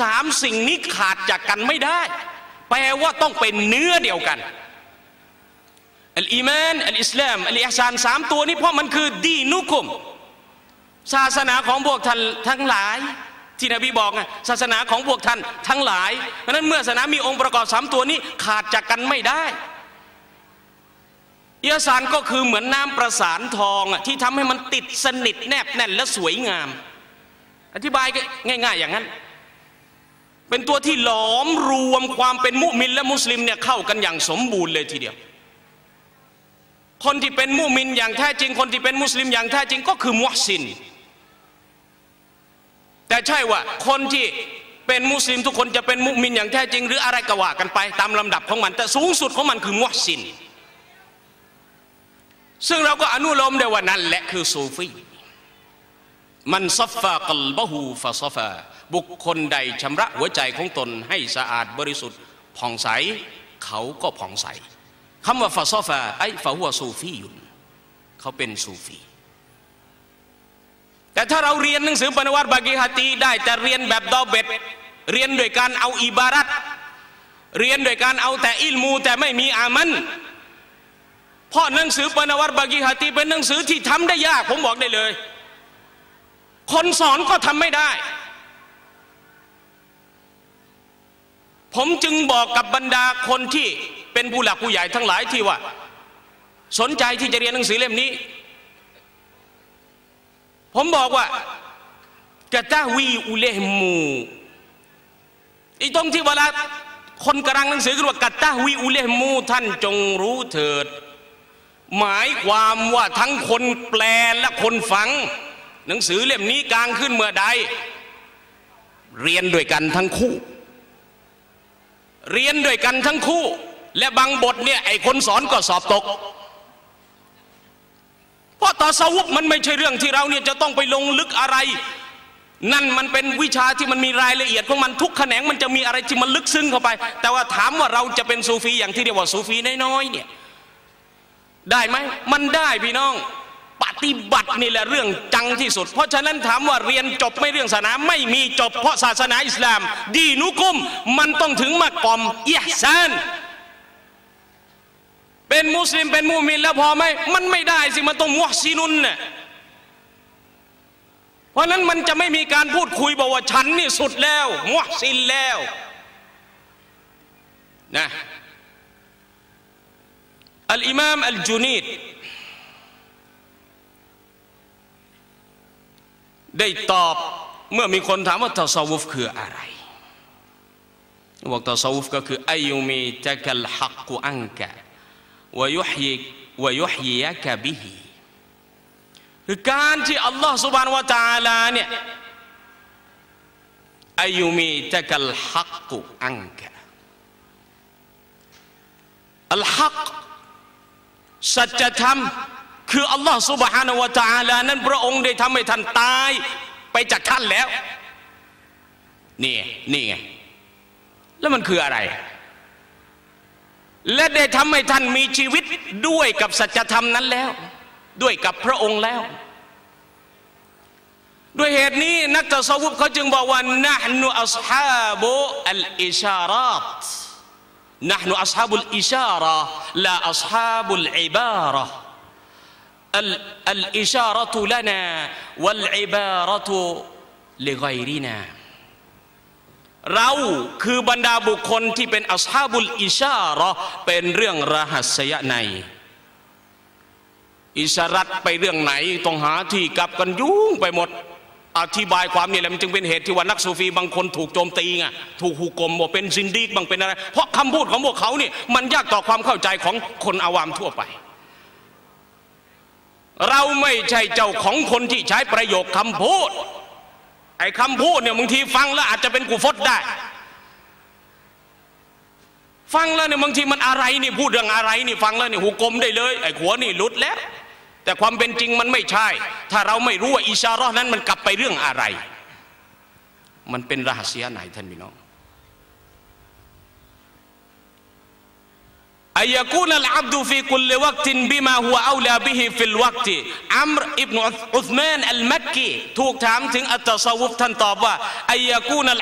สามสิ่งนี้ขาดจากกันไม่ได้ แปลว่าต้องเป็นเนื้อเดียวกันอัลอีมานอัลอิสลามอัลอิฮซานสามตัวนี้เพราะมันคือดีนุคุม ศาสนาของพวกท่านทั้งหลาย ที่นบีบอกไงศาสนาของพวกท่านทั้งหลายเพราะนั้นเมื่อศาสนามีองค์ประกอบสามตัวนี้ขาดจากกันไม่ได้อิฮซานก็คือเหมือนน้ำประสานทองที่ทำให้มันติดสนิทแนบแน่นและสวยงาม อธิบายง่าย ๆ อย่างนั้น เป็นตัวที่หลอมรวมความเป็นมุมินและมุสลิมเนี่ยเข้ากันอย่างสมบูรณ์เลยทีเดียว คนที่เป็นมุมินอย่างแท้จริง คนที่เป็นมุสลิมอย่างแท้จริงก็คือมุฮซิน แต่ใช่ว่าคนที่เป็นมุสลิมทุกคนจะเป็นมุมินอย่างแท้จริง หรืออะไรก็ว่ากันไปตามลำดับของมัน แต่สูงสุดของมันคือมุฮซิน ซึ่งเราก็อนุโลมได้ว่านั่นแหละคือซูฟี มันซัฟฟากัลบะฮูฟาซัฟาบุคคลใดชำระหัวใจของตนให้สะอาดบริสุทธิ์ผ่องใส เขาก็ผ่องใสคำว่าฟาซอฟาไอ้ฟาหัวซูฟียุนเขาเป็นซูฟี แต่ถ้าเราเรียนหนังสือปนวัตบากีฮาตีได้แต่เรียนแบบดอเบ็ด เรียนโดยการเอาอิบารัตเรียนโดยการเอาแต่อิลมูแต่ไม่มีอามันเพราะหนังสือปนวัตบากีฮาตีเป็นหนังสือที่ทำได้ยากผมบอกได้เลย คนสอนก็ทำไม่ได้ ผมจึงบอกกับบรรดาคนที่เป็นผู้หลักผู้ใหญ่ทั้งหลายที่ว่า สนใจที่จะเรียนหนังสือเล่มนี้ ผมบอกว่ากะตาวีอุเลมูอีตรงที่เวลาคนกำลังหนังสือกันว่ากะตาวีอุเลมูท่านจงรู้เถิด หมายความว่าทั้งคนแปลและคนฟัง หนังสือเล่มนี้กลางขึ้นเมื่อใด เรียนด้วยกันทั้งคู่ เรียนด้วยกันทั้งคู่ และบางบทเนี่ยไอ้คนสอนก็สอบตก เพราะต่อสวุกมันไม่ใช่เรื่องที่เราเนี่ยจะต้องไปลงลึกอะไร นั่นมันเป็นวิชาที่มันมีรายละเอียดของมันทุกแขนงมันจะมีอะไรที่มันลึกซึ้งเข้าไป แต่ว่าถามว่าเราจะเป็นซูฟีอย่างที่เรียกว่าซูฟีน้อยๆเนี่ยได้ไหมมันได้พี่น้อง ฏิบัตินี่แหละเรื่องจังที่สุด เพราะฉะนั้นถามว่าเรียนจบไม่เรื่องศาสนาไม่มีจบ เพราะศาสนาอิสลาม ดีนุกุมมันต้องถึงมากอมเอิฮซานเป็นมุสลิมเป็นมุมินแล้วพอไหมมันไม่ได้สิมันต้องมุฮซินุนเนี่ยเพราะนั้นมันจะไม่มีการพูดคุยบอกว่าฉันนี่สุดแล้วมุฮซินแล้วนะอัลอิมามอัลจุนีด ได้ตอบเมื่อมีคนถามว่าตาซาวุฟคืออะไรบอกตาซาวุฟก็คืออายุมีจักัลฮักกุอังกะวยุฮีวยุฮียะกะบิฮีคือการที่อัลลอฮฺสุบานวะตาลาเนี่ยอายุมีจักัลฮักกุอังกะอัลฮักสัจธรรม คืออัลลอฮ์สุบฮานาวะตาลานั้นพระองค์ได้ทำให้ท่านตายไปจากท่านแล้ว นี่นี่ไงแล้วมันคืออะไร และได้ทำให้ท่านมีชีวิตด้วยกับสัจธรรมนั้นแล้ว ด้วยกับพระองค์แล้ว ด้วยเหตุนี้นักตะสวุบเขาจึงบอกว่านะฮ์นุอัลฮาบุอัลอิชารัตนะฮ์นุอัลฮาบุลอิชาระลาอัลฮาบุลอิบาระ الإشارة لنا والعبارة لغيرنا เราคือบรรดาบุคคลที่เป็นอัศฮาบุลอิชาระเป็นเรื่องรหัสยะใน อิชารัตไปเรื่องไหนต้องหาที่กลับกันยุ่งไปหมด อธิบายความนี่แหละมันจึงเป็นเหตุที่ว่านักซูฟีบางคนถูกโจมตีไงถูกหุกกลมว่าเป็นซินดีกบางเป็นอะไร เพราะคำพูดของพวกเขานี่มันยากต่อความเข้าใจของคนอาวามทั่วไป เราไม่ใช่เจ้าของคนที่ใช้ประโยคคำพูด ไอ้คำพูดเนี่ยบางทีฟังแล้วอาจจะเป็นกูฟดได้ ฟังแล้วเนี่ยบางทีมันอะไรนี่พูดเรื่องอะไรนี่ฟังแล้วนี่หุกลมได้เลย ไอ้ขัวนี่ลุดแล้ว แต่ความเป็นจริงมันไม่ใช่ ถ้าเราไม่รู้ว่าอิชาระนั้นมันกลับไปเรื่องอะไร มันเป็นรหัสยไหนท่านพี่น้อง อายกูนัลอับดุฟีกุลวักตินบิมาหัวเอาลาบิฮิฟิลวักติอัมรอิบนุอุธมานอัลมักกีถูกถามถึงอัตตะซาวุฟท่านตอบว่าอายกูนัล